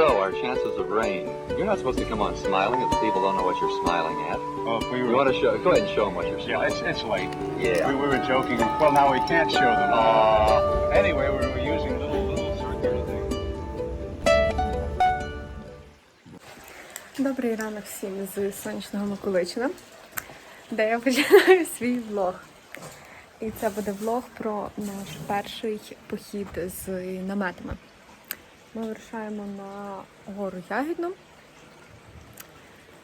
So, our chances of rain. You're not supposed to come on smiling if the people don't know what you're smiling at. Oh, if we You want to show? Go ahead and show them what you're Yeah, it's, it's late. Yeah. We, we were joking. Well, now we can't show them. Uh, anyway, we were using little little circular things. Добрий ранок всім з сонячного Миколичина, де я починаю свій влог. І це буде влог про наш перший похід з наметами. Ми вирушаємо на гору Ягідну.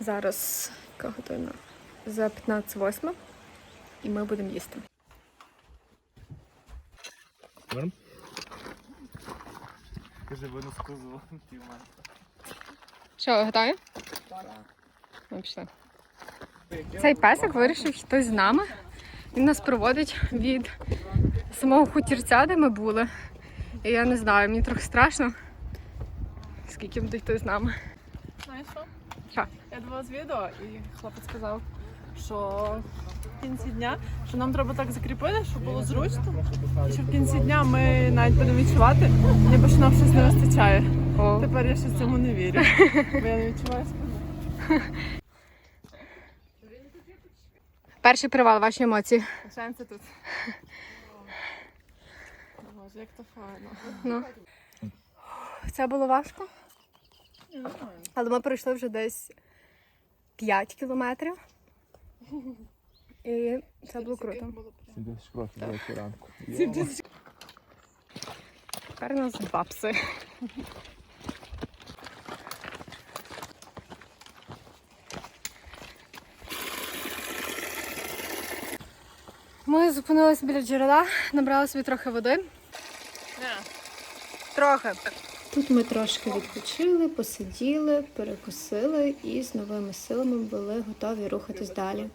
Зараз яка година? За 15.08 і ми будемо їсти. Кажи, ви не сказували півмета. Що, готові? Ми пішли. Цей песик вирішив йти з нами. Він нас проводить від самого хутірця, де ми були. І я не знаю, мені трохи страшно, скільки буде йти з нами. Знаєш що? Що? Я дивилась відео і хлопець сказав, що в кінці дня, що нам треба так закріпити, щоб було зручно. І що в кінці дня ми навіть будемо відчувати, ніби що нам щось не вистачає. О. Тепер я щось цьому не вірю. Бо я не відчуваю спину. Перший привал, ваші емоції. Лишаємося тут. Боже, як то файно. Ну. Це було важко. Але ми пройшли вже десь 5 кілометрів. І це було круто. 70 років до ранку. Тепер у нас два пси. Ми зупинилися біля джерела, набрали собі трохи води. Трохи. Тут ми трошки відпочили, посиділи, перекусили і з новими силами були готові рухатись далі.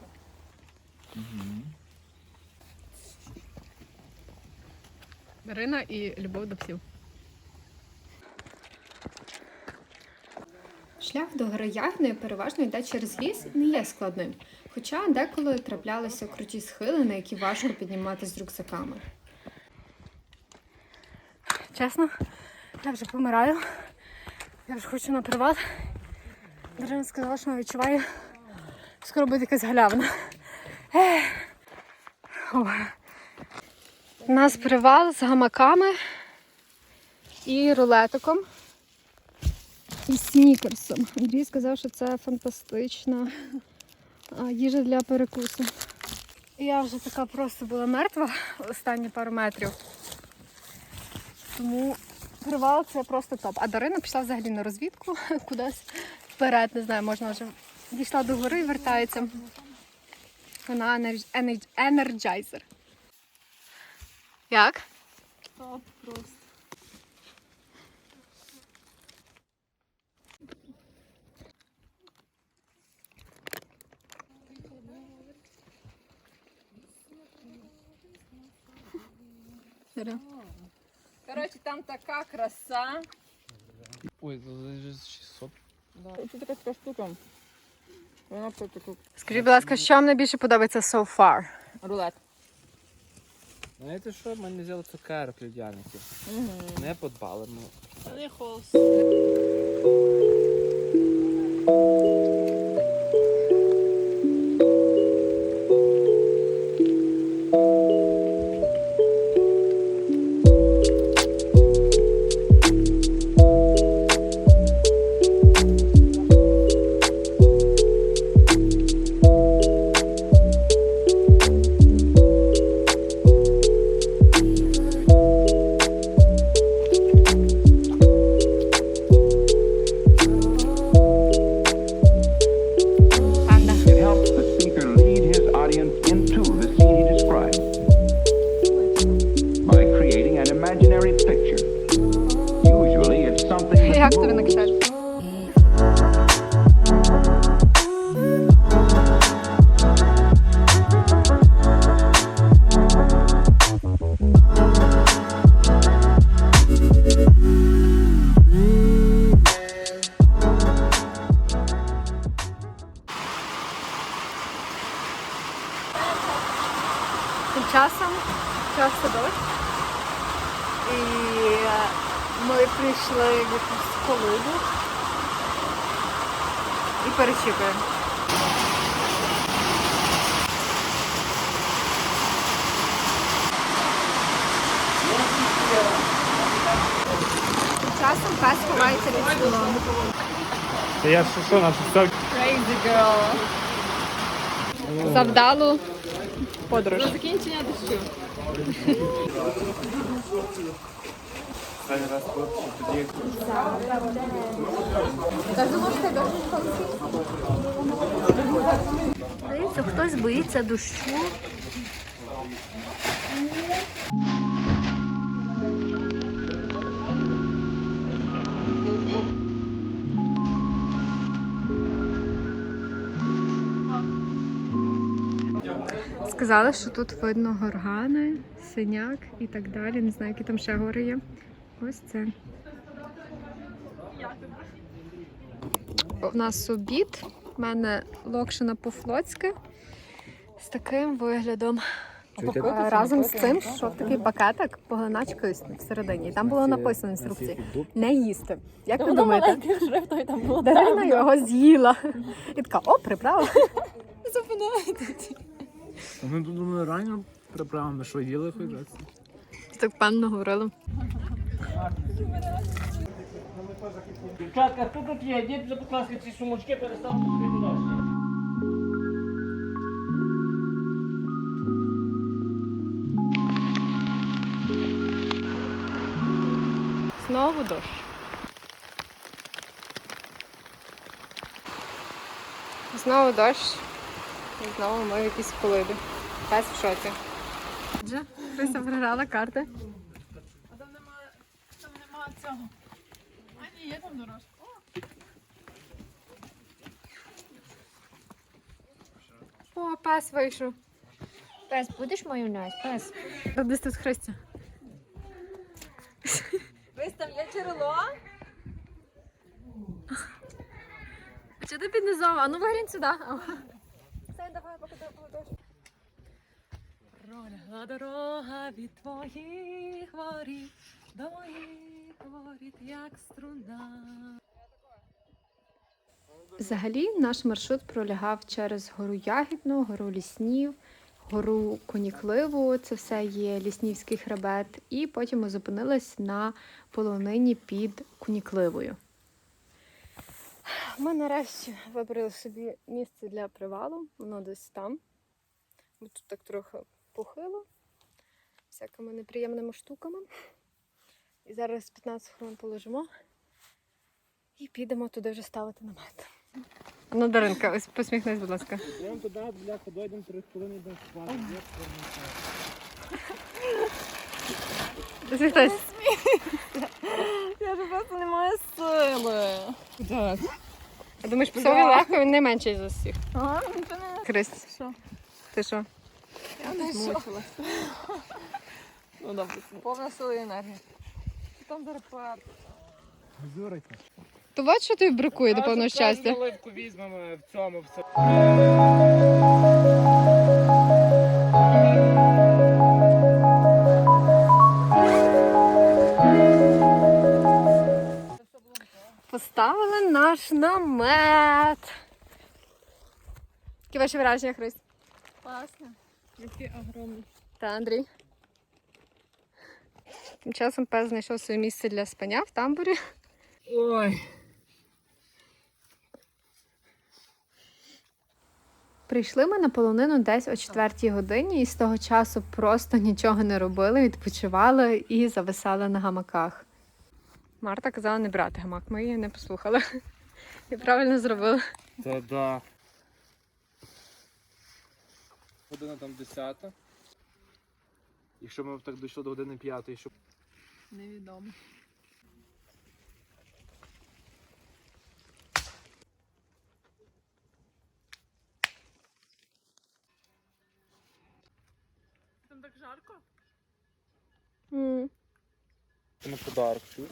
Марина і любов до псів. Шлях до гори Ягної переважно йде через ліс і не є складним. Хоча деколи траплялися круті схили, на які важко піднімати з рюкзаками. Чесно, я вже помираю. Я вже хочу на приват. Дарина сказала, що вона відчуває, скоро буде якась. О. У нас привал з гамаками і рулетиком. І снікерсом. Андрій сказав, що це фантастична їжа для перекусу. Я вже така просто була мертва останні пару метрів. Тому привал це просто топ. А Дарина пішла взагалі на розвідку кудись вперед. Не знаю, можна вже дійшла до гори і вертається. Вона енердж- енердж- енерджайзер. Як? Топ просто. Коротше, там така краса. Ой, це вже 600. Це така така штука. Вона таку Скажіть, будь ласка, що вам найбільше подобається so far? рулет. Знаєте що, ми не взяли цукерок людяників. Не подбали ми. Не холос. Часом пес ховається від столом. Я що, що, на все Crazy girl. Завдалу подорож. закінчення дощу. останній раз хлопці, тоді Здається, хтось боїться дощу. Сказали, що тут видно горгани, синяк і так далі. Не знаю, які там ще гори є. Ось це. У нас обід. У мене локшина по-флотськи з таким виглядом. Е, Разом з цим йшов такий пакетик поглинач кисню всередині. І там було написано в інструкції не їсти. Як ви думаєте? Дарина його з'їла. І така, о, приправа. Ми тут думали реально приправами, що їли хоч раз. Так певно говорили. Дівчатка, хто тут є? Дід, будь ласка, ці сумочки переставте собі. Знову дощ. Знову дощ. І знову ми в якісь колиди. Пес в шоці. Отже, Христа програла карти. А там немає, там немає цього. А ні, є там дорожка. О, пес вийшов. Пес, будеш майонез? Пес. Десь тут Христя. Є джерело. А чи ти під низом? А ну виглянь сюди. Пролягла дорога від твоїх воріт, до їх воріт, як струна. Взагалі наш маршрут пролягав через гору Ягідну, гору Ліснів, гору Конікливу, це все є Ліснівський хребет, і потім ми зупинились на полонині під Конікливою. Ми нарешті вибрали собі місце для привалу, воно десь там. Бо тут так трохи похило, всякими неприємними штуками. І зараз 15 хвилин полежимо і підемо туди вже ставити намет. Ну, Даринка, ось посміхнись, будь ласка. Йдемо туди, бляха, дойдемо три хвилини, йдемо спати. Посміхнись. Я ж просто не маю сили. А думаєш, псові легко, він не менший за всіх. Ага, нічого не Христ, Що? ти що? Я не змучилась. Ну добре, повна сили і енергії. Там зараз по- Зурайте. То бачиш, що тобі бракує до повного щастя. Наливку візьмемо в цьому, в цьому. Поставили наш намет. Які ваші враження, Христ? Класно. Який огромний. Та Андрій. Тим часом пес знайшов своє місце для спання в тамбурі. Ой. Прийшли ми на полонину десь о 4 годині, і з того часу просто нічого не робили, відпочивали і зависали на гамаках. Марта казала не брати гамак, ми її не послухали. І правильно зробили. Та да. Година там 10. Якщо ми так дійшли до години 5, щоб Невідомо. Там так жарко? на подарок. чуєш?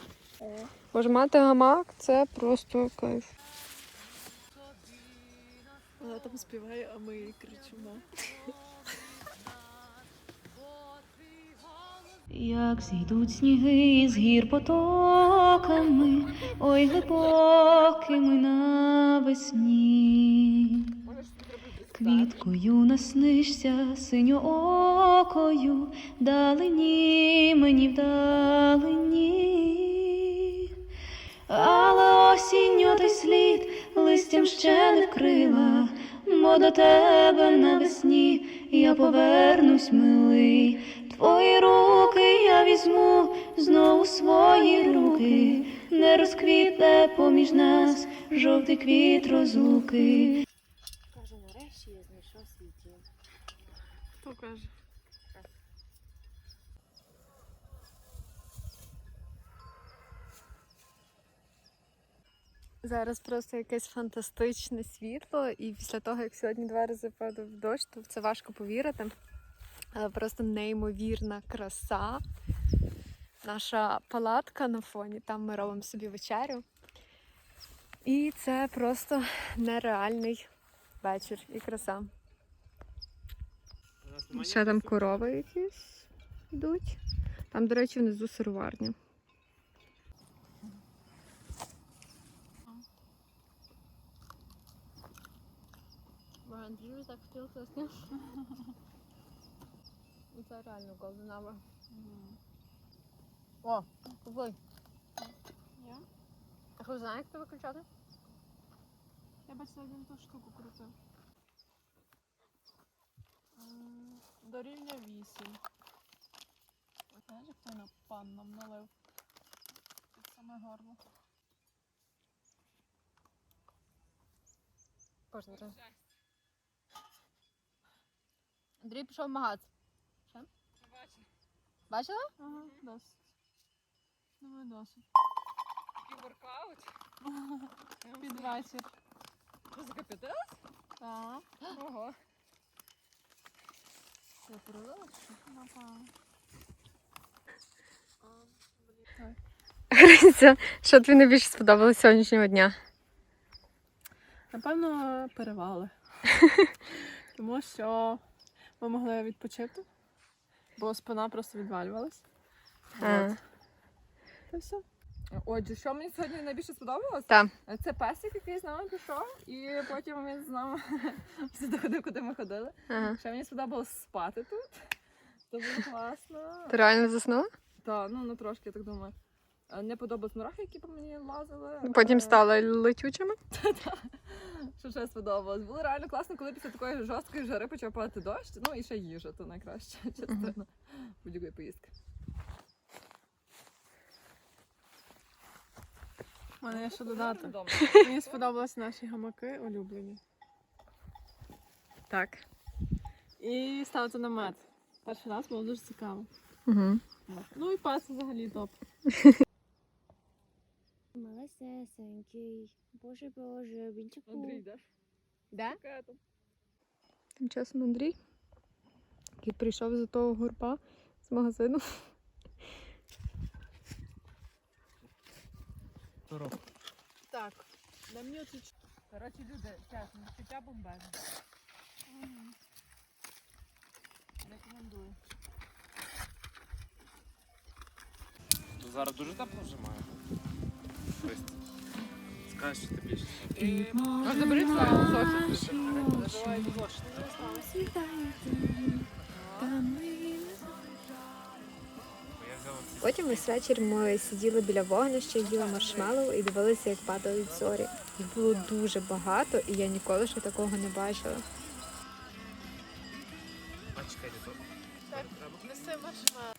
Боже, мати гамак це просто кайф. Вона там співає, а ми кричимо. Як зійдуть сніги з гір потоками, ой глибокими навесні. Квіткою наснишся синьоокою, далині мені вдалині. Але осінню той слід листям ще не вкрила, бо до тебе навесні я повернусь, милий. Твої руки я візьму знову свої руки, не розквітне поміж нас жовтий квіт розлуки. Каже, нарешті я знайшов свій дім. Хто каже? Зараз просто якесь фантастичне світло, і після того, як сьогодні два рази падав дощ, то в це важко повірити. Але просто неймовірна краса. Наша палатка на фоні, там ми робимо собі вечерю. І це просто нереальний вечір і краса. Ще там корови якісь йдуть. Там, до речі, внизу сироварня. Андрію так втілилося. Це реально golden. О, купуй. Я? А хто знає, як це виключати? Я бачила один ту штуку крутив. М, Дорівня 8. Ось знаєш, як той на пан нам налив. Тут саме горло. Кожен раз. Андрій пішов в магаз. Що? Бачила? Ага, досить. Думаю, досить. Такий Воркаут. Під вечір. Ти? Так. Ого. Це порвала? Напевно. Гриця, що тобі найбільше сподобалось сьогоднішнього дня? Напевно, перевали. Тому що ми могли відпочити, бо спина просто відвалювалась. А. От. Та все. Отже, що мені сьогодні найбільше сподобалось? Так. Це песик, який з нами пішов, і потім він з нами все доходив, куди ми ходили. Ага. Ще мені сподобалось спати тут. Це було класно. Ти реально заснула? Так, ну, ну трошки, я так думаю. Не подобались мурахи, які по мені лазили. Потім Е, стала летючими. Що ще сподобалось? Було реально класно, коли після такої жорсткої жари почав падати дощ. Ну і ще їжа, то найкраща частина будь-якої поїздки. У мене є що додати. Вдома. Мені сподобались наші гамаки улюблені. Так. І ставити намет. Перший раз було дуже цікаво. Угу. Ну і пас взагалі топ. Малесесенький. Боже Боже, бінчику. Андрій? Яка там? Тим часом Андрій, який прийшов за того горба з магазину. Так, на мені оці Коротше, люди, чесно, відчуття бомбезне. Рекомендую. Зараз дуже тепло вже має. Скажеш, що ти більше. А забери свою Софі. Потім весь вечір ми сиділи біля вогнища, їли маршмеллоу і дивилися, як падають зорі. Їх було дуже багато, і я ніколи ще такого не бачила. То маршмеллоу.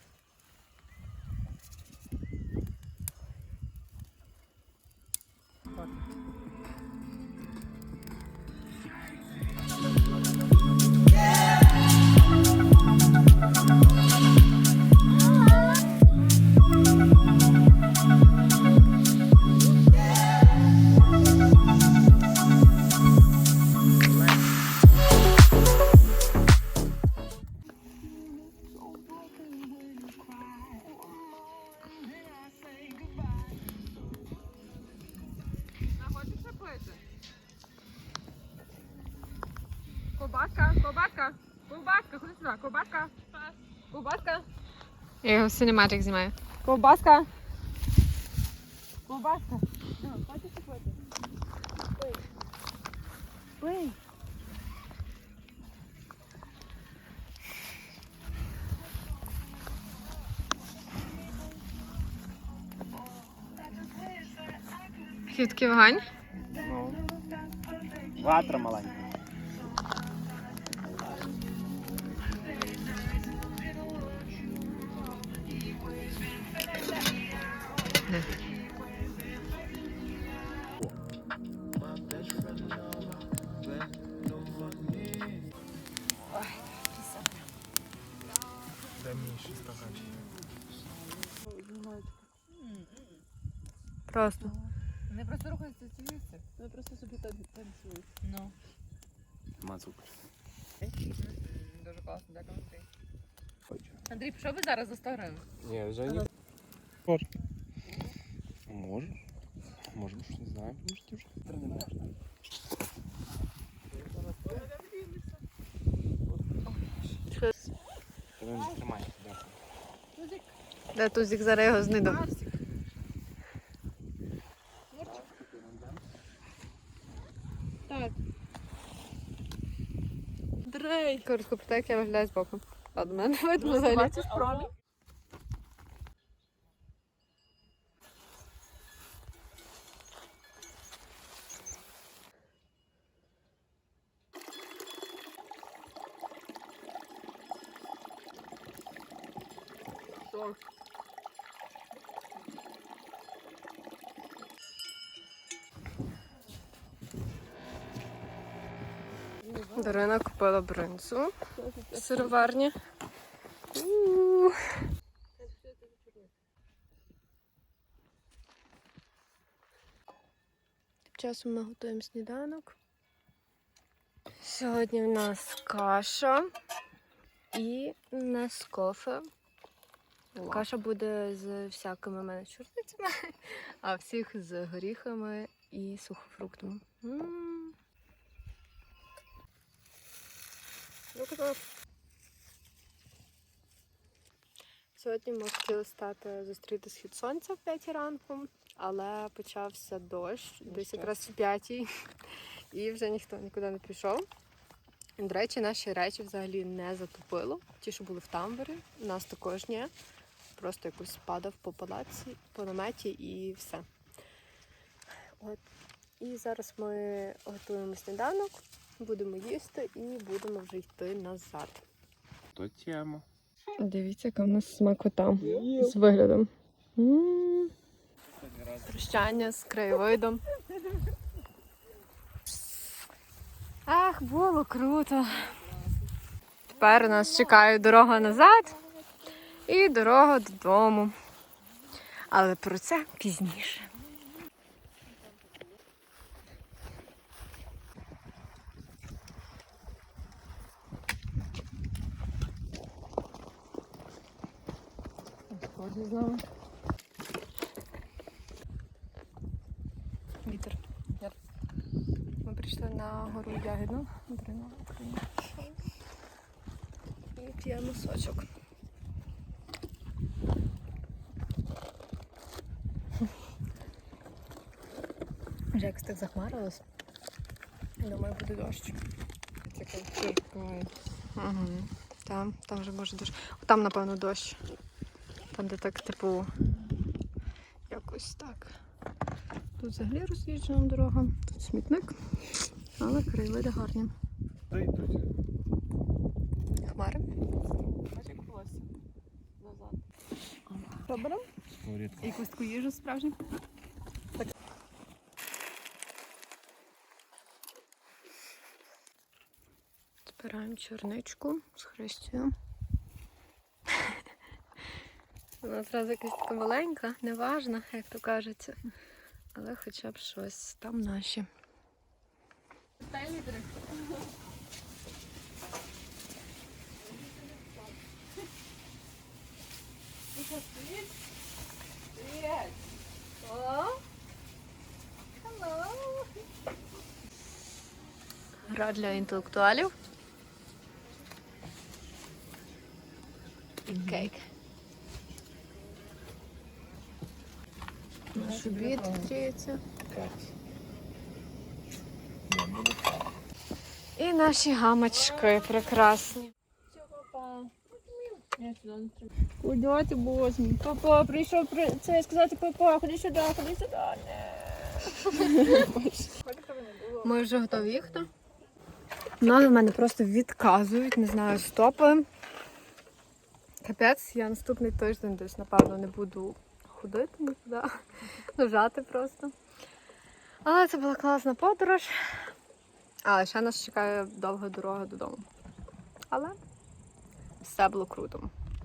Ковбаска, ковбаска, ковбаска, ходи сюди, ковбаска, ковбаска. Я його синематик знімаю. Ковбаска. Ковбаска. Хочеш пити? Пий. Вогонь. Ну. Ватра маленька. Просто. Вони просто рухаються ці місце. Вони просто собі танцюють. Ну. Цукру. Дуже класно, дякую, Андрій. Андрій, пішов би зараз за 100 гривень? Ні, вже ні. Може. Можеш. Може, щось не знаю, може ти вже. Не можна. Тримай, дякую. Де тузик зараз його знайду. Дрей. Коротко про те, як я виглядаю з боку. Ладно, мене видно взагалі. Бачиш промінь? Дарина купила бринзу в сироварні. Тим часом ми готуємо сніданок. Сьогодні в нас каша і нескофе. Каша буде з всякими мене чорницями, а всіх з горіхами і сухофруктами. М. Ну-ка. Сьогодні ми хотіли стати зустріти схід сонця в 5 ранку, але почався дощ десь якраз в 5 і вже ніхто нікуди не пішов. До речі, наші речі взагалі не затопило. Ті, що були в тамбурі, нас також ні. Просто якось падав по палаці, по наметі і все. От. І зараз ми готуємо сніданок, будемо їсти і будемо вже йти назад. То тема. Дивіться, яка в нас смакота з виглядом. М. Прощання з краєвидом. Ах, було круто. Тепер нас чекає дорога назад і дорога додому. Але про це пізніше. Сході знову. Вітер. Ми прийшли на гору Ягідну. І п'ємо сочок. Вже якось так захмарилось. Думаю, буде дощ. Угу. Там, там вже може дощ. Там, напевно, дощ. Там, де так, типу, якось так. Тут взагалі роз'їжджена дорога, тут смітник, але краєвиди гарні. Та. Хмари. Назад. Що беремо? Сковорідку. Якусь таку їжу справжню? Збираємо чорничку з хрестю. Вона одразу якась така маленька, неважна, як то кажеться. Але хоча б щось там наші. Гра для інтелектуалів. Кейк. Наш обід гріється. І наші гамочки прекрасні. Куди ти бозмі? Папа, прийшов при... це сказати папа, ходи сюди, ходи сюди. Ми вже готові їхати. Ноги в мене просто відказують, не знаю, стопи. Капець, я наступний тиждень десь, напевно, не буду ходити нікуди, лежати просто. Але це була класна подорож. Але ще нас чекає довга дорога додому. Але все було круто.